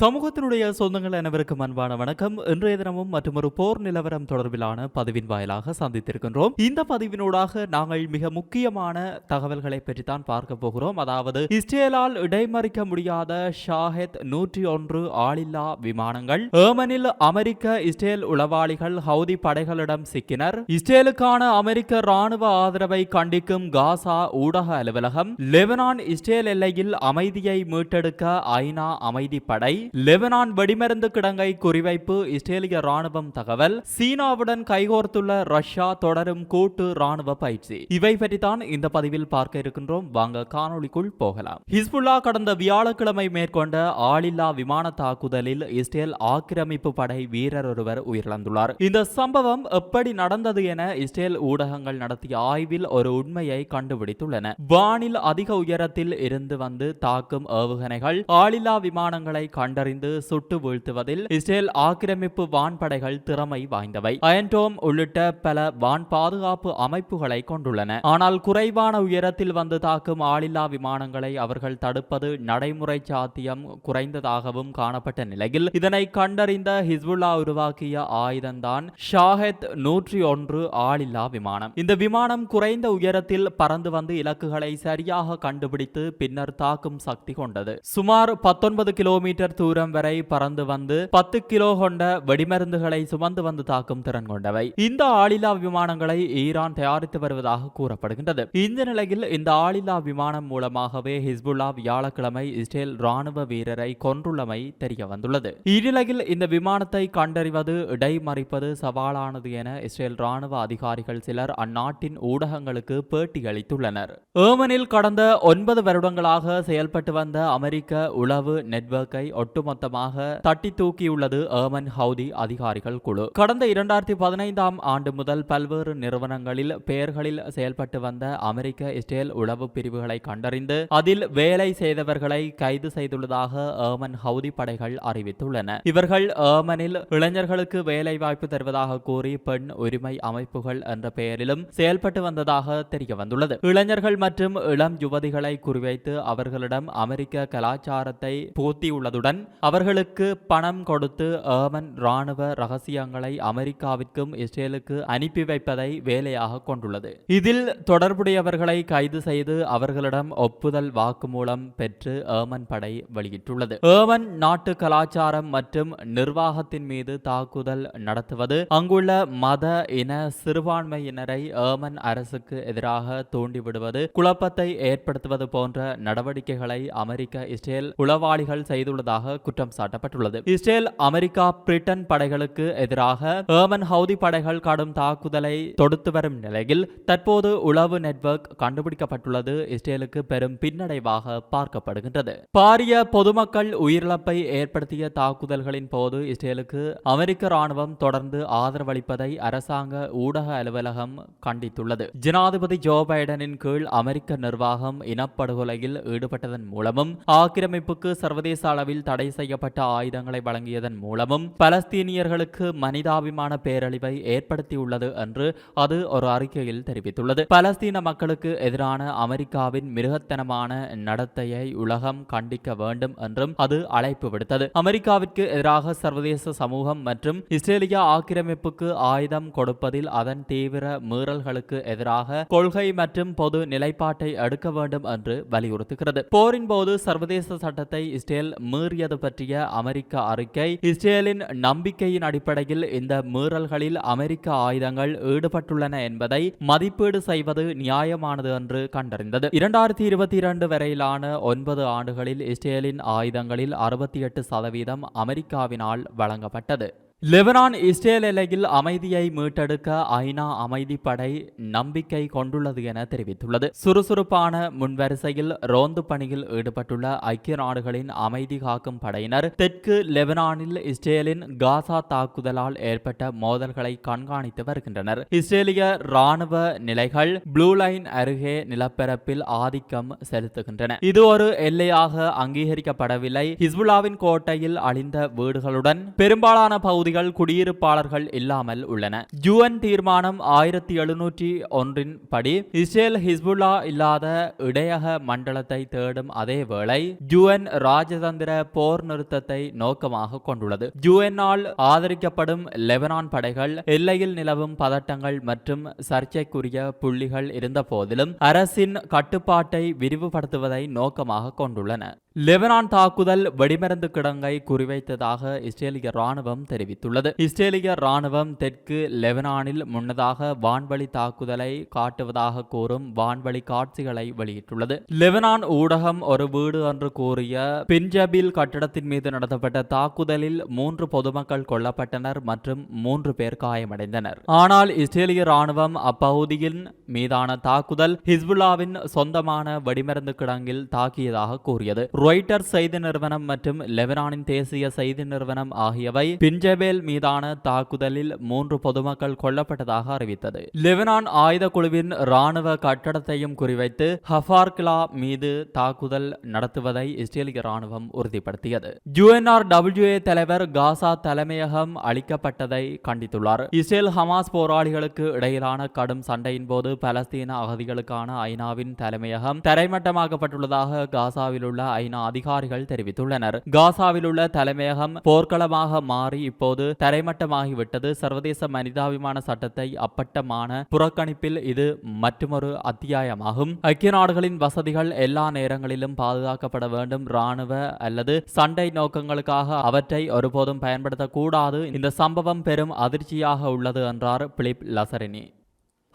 சமூகத்தினுடைய சொந்தங்கள் அனைவருக்கும் அன்பான வணக்கம். இன்றைய தினமும் மற்றொரு போர் நிலவரம் தொடர்பிலான பதிவின் வாயிலாக சந்தித்திருக்கின்றோம். இந்த பதிவினூடாக நாங்கள் மிக முக்கியமான தகவல்களை பற்றி தான் பார்க்க போகிறோம். அதாவது இஸ்ரேலால் இடைமறிக்க முடியாத ஷாஹெத் நூற்றி ஒன்று ஆளில்லா விமானங்கள். ஏமனில் அமெரிக்க இஸ்ரேல் உளவாளிகள் ஹவுதி படைகளிடம் சிக்கினர். இஸ்ரேலுக்கான அமெரிக்க ராணுவ ஆதரவை கண்டிக்கும் காசா ஊடக அலுவலகம். லெபனான் இஸ்ரேல் எல்லையில் அமைதியை மீட்டெடுக்க ஐநா அமைதி படை லெபனான் வெடிமருந்து கிடங்கை குறிவைப்பு இஸ்ரேலிய ராணுவம் தகவல். சீனாவுடன் கைகோர்த்துள்ள ரஷ்யா தொடரும் கூட்டு ராணுவ பயிற்சி. இவை பற்றி தான் இந்த பதிவில் பார்க்க இருக்கின்றோம். வாங்க காணொளிக்குள் போகலாம். ஹிஸ்புல்லா கடந்த வியாழக்கிழமை மேற்கொண்ட ஆளில்லா விமான தாக்குதலில் இஸ்ரேல் ஆக்கிரமிப்பு படை வீரர் ஒருவர் உயிரிழந்துள்ளார். இந்த சம்பவம் எப்படி நடந்தது என இஸ்ரேல் ஊடகங்கள் நடத்திய ஆய்வில் ஒரு உண்மையை கண்டுபிடித்துள்ளன. வானில் அதிக உயரத்தில் இருந்து வந்து தாக்கும் ஏவுகணைகள் ஆளில்லா விமானங்களை கண்டறிந்து சுட்டு வீழ்த்துவதில் இஸ்ரேல் ஆக்கிரமிப்பு வான்படைகள் திறமை வாய்ந்தவை. அயன்டோம் உள்ளிட்ட பல வான் பாதுகாப்பு அமைப்புகளை கொண்டுள்ளன. ஆனால் குறைவான உயரத்தில் வந்து தாக்கும் ஆளில்லா விமானங்களை அவர்கள் தடுப்பது நடைமுறை சாத்தியம் குறைந்ததாகவும் காணப்பட்ட நிலையில் இதனை கண்டறிந்த ஹிஸ்புல்லா உருவாக்கிய ஆயுதம்தான் ஷாஹெத் நூற்றி ஒன்று ஆளில்லா விமானம். இந்த விமானம் குறைந்த உயரத்தில் பறந்து வந்து இலக்குகளை சரியாக கண்டுபிடித்து பின்னர் தாக்கும் சக்தி கொண்டது. சுமார் பத்தொன்பது கிலோமீட்டர் தூரம் வரை பறந்து வந்து பத்து கிலோ கொண்ட வெடிமருந்துகளை சுமந்து வந்து தாக்கும் திறன் கொண்டவை. இந்த ஆளில்லா விமானங்களை ஈரான் தயாரித்து வருவதாக கூறப்படுகின்றது. இந்த நிலையில் இந்த ஆளில்லா விமானம் மூலமாகவே ஹிஸ்புல்லா வியாழக்கிழமை இஸ்ரேல் ராணுவ வீரரை கொன்றுள்ளமை தெரிய வந்துள்ளது. இந்நிலையில் இந்த விமானத்தை கண்டறிவது இடைமறிப்பது சவாலானது என இஸ்ரேல் ராணுவ அதிகாரிகள் சிலர் அந்நாட்டின் ஊடகங்களுக்கு பேட்டி அளித்துள்ளனர். ஏமனில் கடந்த ஒன்பது வருடங்களாக செயல்பட்டு வந்த அமெரிக்க உளவு நெட்வொர்க்கை ஒட்டுமொத்தமாக தட்டி தூக்கியுள்ளது ஏமன் ஹவுதி அதிகாரிகள் குழு. கடந்த இரண்டாயிரத்தி பதினைந்தாம் ஆண்டு முதல் பல்வேறு நிறுவனங்களில் பெயர்களில் செயல்பட்டு வந்த அமெரிக்க இஸ்ரேல் உளவு பிரிவுகளை கண்டறிந்து அதில் வேலை செய்தவர்களை கைது செய்துள்ளதாக ஏமன் ஹவுதி படைகள் அறிவித்துள்ளன. இவர்கள் ஏமனில் இளைஞர்களுக்கு வேலை வாய்ப்பு தருவதாக கூறி பெண் உரிமை அமைப்புகள் என்ற பெயரிலும் செயல்பட்டு வந்ததாக தெரிய வந்துள்ளது இளைஞர்கள் மற்றும் இளம் யுவதிகளை குறிவைத்து அவர்களிடம் அமெரிக்க கலாச்சாரத்தை போத்தியுள்ளதுடன் அவர்களுக்கு பணம் கொடுத்து ஏமன் ராணுவ ரகசியங்களை அமெரிக்காவிற்கும் இஸ்ரேலுக்கு அனுப்பி வைப்பதை வேலையாக கொண்டுள்ளது. இதில் தொடர்புடையவர்களை கைது செய்து அவர்களிடம் ஒப்புதல் வாக்குமூலம் பெற்று ஏமன் படை வெளியிட்டுள்ளது. ஏமன் நாட்டு கலாச்சாரம் மற்றும் நிர்வாகத்தின் மீது தாக்குதல் நடத்துவது அங்குள்ள மத இன சிறுபான்மையினரை ஏமன் அரசுக்கு எதிராக தூண்டிவிடுவது குழப்பத்தை ஏற்படுத்துவது போன்ற நடவடிக்கைகளை அமெரிக்க இஸ்ரேல் உளவாளிகள் செய்துள்ளதாக குற்றம் சாட்டப்பட்டுள்ளது. இஸ்ரேல் அமெரிக்கா பிரிட்டன் படைகளுக்கு எதிராக ஏமன் ஹவுதி படைகள் கடும் தாக்குதலை தொடுத்து வரும் நிலையில் தற்போது உளவு நெட்வொர்க் கண்டுபிடிக்கப்பட்டுள்ளது. இஸ்ரேலுக்கு பெரும் பின்னடைவாக பார்க்கப்படுகின்றது. பாரிய பொதுமக்கள் உயிரிழப்பை ஏற்படுத்திய தாக்குதல்களின் போது இஸ்ரேலுக்கு அமெரிக்க ராணுவம் தொடர்ந்து ஆதரவளிப்பதை அரசாங்க ஊடக அலுவலகம் கண்டித்துள்ளது. ஜனாதிபதி ஜோ பைடனின் கீழ் அமெரிக்க நிர்வாகம் இனப்படுகொலையில் ஈடுபட்டதன் மூலமும் ஆக்கிரமிப்புக்கு சர்வதேச அளவில் தடை தடை செய்யப்பட்ட ஆயுதங்களை வழங்கியதன் மூலமும் பலஸ்தீனியர்களுக்கு மனிதாபிமான பேரழிவை ஏற்படுத்தியுள்ளது என்று அது ஒரு அறிக்கையில் தெரிவித்துள்ளது. பலஸ்தீன மக்களுக்கு எதிரான அமெரிக்காவின் மிருகத்தனமான நடத்தையை உலகம் கண்டிக்க வேண்டும் என்றும் அது அழைப்பு விடுத்தது. அமெரிக்காவிற்கு எதிராக சர்வதேச சமூகம் மற்றும் இஸ்ரேலிய ஆக்கிரமிப்புக்கு ஆயுதம் கொடுப்பதில் அதன் தீவிர மீறல்களுக்கு எதிராக கொள்கை மற்றும் பொது நிலைப்பாட்டை எடுக்க வேண்டும் என்று வலியுறுத்துகிறது. போரின் போது சர்வதேச சட்டத்தை இஸ்ரேல் மீறியது பற்றிய அமெரிக்க அறிக்கை இஸ்ரேலின் நம்பிக்கையின் அடிப்படையில் இந்த மீறல்களில் அமெரிக்க ஆயுதங்கள் ஈடுபட்டுள்ளன என்பதை மதிப்பீடு செய்வது நியாயமானது என்று கண்டறிந்தது. இரண்டாயிரத்தி இருபத்தி இரண்டு வரையிலான ஒன்பது ஆண்டுகளில் இஸ்ரேலின் ஆயுதங்களில் அறுபத்தி எட்டு சதவீதம் அமெரிக்காவினால் வழங்கப்பட்டது. லெபனான் இஸ்ரேல் எல்லையில் அமைதியை மீட்டெடுக்க ஐநா அமைதிப்படை நம்பிக்கை கொண்டுள்ளது என தெரிவித்துள்ளது. சுறுசுறுப்பான முன்வரிசையில் ரோந்து பணியில் ஈடுபட்டுள்ள ஐக்கிய நாடுகளின் அமைதி காக்கும் படையினர் தெற்கு லெபனானில் இஸ்ரேலின் காசா தாக்குதலால் ஏற்பட்ட மோதல்களை கண்காணித்து வருகின்றனர். இஸ்ரேலிய ராணுவ நிலைகள் ப்ளூ லைன் அருகே நிலப்பரப்பில் ஆதிக்கம் செலுத்துகின்றன. இது ஒரு எல்லையாக அங்கீகரிக்கப்படவில்லை. ஹிஸ்புல்லாவின் கோட்டையில் அழிந்த வீடுகளுடன் பெரும்பாலான பகுதி பகுதிகள் குடியிருப்பாளர்கள் இல்லாமல் உள்ளன. ஜூஎன் தீர்மானம் ஆயிரத்தி எழுநூற்றி ஒன்றின் படி இஸ்ரேல் ஹிஸ்புல்லா இல்லாத இடையக மண்டலத்தை தேடும் அதே வேளை யுஎன் ராஜதந்திர போர் நிறுத்தத்தை நோக்கமாக கொண்டுள்ளது. யுஎன்னால் ஆதரிக்கப்படும் லெபனான் படைகள் எல்லையில் நிலவும் பதட்டங்கள் மற்றும் சர்ச்சைக்குரிய புள்ளிகள் இருந்த போதிலும் அரசின் கட்டுப்பாட்டை விரிவுபடுத்துவதை நோக்கமாக கொண்டுள்ளன. லெபனான் தாக்குதல் வெடிமருந்து கிடங்கை குறிவைத்ததாக இஸ்ரேலிய ராணுவம் தெரிவித்துள்ளது. இஸ்ரேலிய ராணுவம் தெற்கு லெபனானில் முன்னதாக வான்வழி தாக்குதலை காட்டுவதாக கூறும் வான்வழி காட்சிகளை வெளியிட்டுள்ளது. லெபனான் ஊடகம் ஒரு வீடு என்று கூறிய பின்ஜபில் கட்டடத்தின் மீது நடத்தப்பட்ட தாக்குதலில் மூன்று பொதுமக்கள் கொல்லப்பட்டனர் மற்றும் மூன்று பேர் காயமடைந்தனர். ஆனால் இஸ்ரேலிய ராணுவம் அப்பகுதியின் மீதான தாக்குதல் ஹிஸ்புல்லாவின் சொந்தமான வெடிமருந்து கிடங்கில் தாக்கியதாக கூறியது. ரொய்டர் செய்தி நிறுவனம் மற்றும் லெபனானின் தேசிய செய்தி நிறுவனம் ஆகியவை பிஞ்சபேல் மீதான தாக்குதலில் மூன்று பொதுமக்கள் கொல்லப்பட்டதாக அறிவித்தது. லெபனான் ஆயுத குழுவின் ராணுவ கட்டடத்தையும் குறிவைத்து ஹஃபார்கிலா மீது தாக்குதல் நடத்துவதை இஸ்ரேலிய ராணுவம் உறுதிப்படுத்தியது. யுஎன்ஆர் டபிள்யூஏ தலைவர் காசா தலைமையகம் அளிக்கப்பட்டதை கண்டித்துள்ளார். இஸ்ரேல் ஹமாஸ் போராளிகளுக்கு இடையிலான கடும் சண்டையின் போது பலஸ்தீன அகதிகளுக்கான ஐநாவின் தலைமையகம் தரைமட்டமாக்கப்பட்டுள்ளதாக காசாவில் உள்ள ஐ பாலஸ்தீன அதிகாரிகள் தெரிவித்துள்ளனர். காசாவில் உள்ள தலைமையகம் போர்க்களமாக மாறி இப்போது தரைமட்டமாகிவிட்டது. சர்வதேச மனிதாபிமான சட்டத்தை அப்பட்டமான புறக்கணிப்பில் இது மற்றொரு அத்தியாயமாகும். ஐக்கிய நாடுகளின் வசதிகள் எல்லா நேரங்களிலும் பாதுகாக்கப்பட வேண்டும். ராணுவ அல்லது சண்டை நோக்கங்களுக்காக அவற்றை ஒருபோதும் பயன்படுத்தக்கூடாது. இந்த சம்பவம் பெரும் அதிர்ச்சியாக உள்ளது என்றார் பிலிப் லசரினி.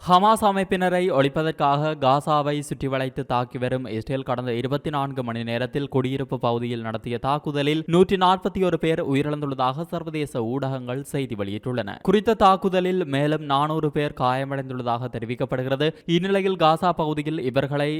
ஹமாஸ் அமைப்பினரை ஒழிப்பதற்காக காசாவை சுற்றி வளைத்து தாக்கி வரும் இஸ்ரேல் கடந்த இருபத்தி நான்கு மணி நேரத்தில் குடியிருப்பு பகுதியில் நடத்திய தாக்குதலில் நூற்றி நாற்பத்தி ஒரு பேர் உயிரிழந்துள்ளதாக சர்வதேச ஊடகங்கள் செய்தி வெளியிட்டுள்ளன. குறித்த தாக்குதலில் மேலும் நானூறு பேர் காயமடைந்துள்ளதாக தெரிவிக்கப்படுகிறது. இந்நிலையில் காசா பகுதியில் இவர்களை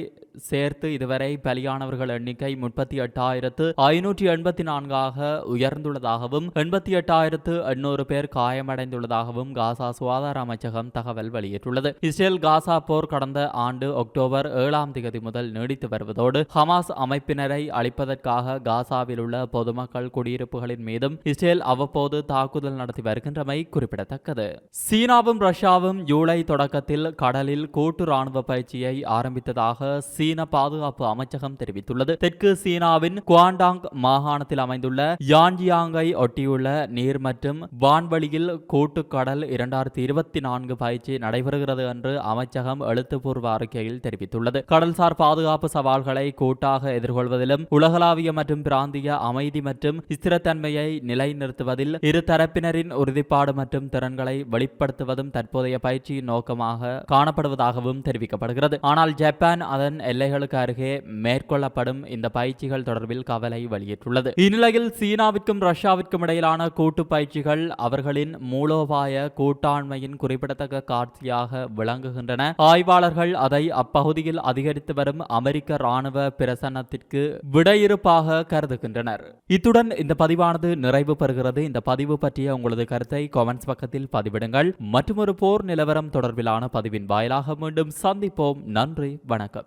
சேர்த்து இதுவரை பலியானவர்கள் எண்ணிக்கை முப்பத்தி எட்டாயிரத்து ஐநூற்றி எண்பத்தி நான்காக உயர்ந்துள்ளதாகவும் எண்பத்தி எட்டாயிரத்து எண்ணூறு பேர் காயமடைந்துள்ளதாகவும் காசா சுகாதார அமைச்சகம் தகவல் வெளியிட்டுள்ளது. இஸ்ரேல் காசா போர் கடந்த ஆண்டு அக்டோபர் ஏழாம் தேதி முதல் நீடித்து வருவதோடு ஹமாஸ் அமைப்பினரை அழிப்பதற்காக காசாவில் உள்ள பொதுமக்கள் குடியிருப்புகளின் மீதும் இஸ்ரேல் அவ்வப்போது தாக்குதல் நடத்தி வருகின்றமை குறிப்பிடத்தக்கது. சீனாவும் ரஷ்யாவும் ஜூலை தொடக்கத்தில் கடலில் கூட்டு ராணுவ பயிற்சியை ஆரம்பித்ததாக சீன பாதுகாப்பு அமைச்சகம் தெரிவித்துள்ளது. தெற்கு சீனாவின் குவாண்டாங் மாகாணத்தில் அமைந்துள்ள யான்ஜியாங்கை ஒட்டியுள்ள நீர் மற்றும் வான்வழியில் கூட்டு கடல் இரண்டாயிரத்தி இருபத்தி நான்கு பயிற்சி நடைபெறுகிறது. என்று அமைச்சகம் எழுத்துப்பூர்வ அறிக்கையில் தெரிவித்துள்ளது. கடல்சார் பாதுகாப்பு சவால்களை கூட்டாக எதிர்கொள்வதிலும் உலகளாவிய மற்றும் பிராந்திய அமைதி மற்றும் ஸ்திரத்தன்மையை நிலைநிறுத்துவதில் இரு தரப்பினரின் உறுதிப்பாடு மற்றும் திறன்களை வெளிப்படுத்துவதும் தற்போதைய பயிற்சியின் நோக்கமாக காணப்படுவதாகவும் தெரிவிக்கப்படுகிறது. ஆனால் ஜப்பான் அதன் எல்லைகளுக்கு அருகே மேற்கொள்ளப்படும் இந்த பயிற்சிகள் தொடர்பில் கவலை வெளியிட்டுள்ளது. இந்நிலையில் சீனாவிற்கும் ரஷ்யாவிற்கும் இடையிலான கூட்டு பயிற்சிகள் அவர்களின் மூலோபாய கூட்டாண்மையின் குறிப்பிடத்தக்க காட்சியாக விளங்குகின்றன. ஆய்வாளர்கள் அதை அப்பகுதியில் அதிகரித்து வரும் அமெரிக்க ராணுவ பிரசன்னத்திற்கு விடையிருப்பாக கருதுகின்றனர். இத்துடன் இந்த பதிவானது நிறைவு பெறுகிறது. இந்த பதிவு பற்றிய உங்களது கருத்தை கமெண்ட்ஸ் பக்கத்தில் பதிவிடுங்கள். மற்றொரு போர் நிலவரம் தொடர்பிலான பதிவின் வாயிலாக மீண்டும் சந்திப்போம். நன்றி வணக்கம்.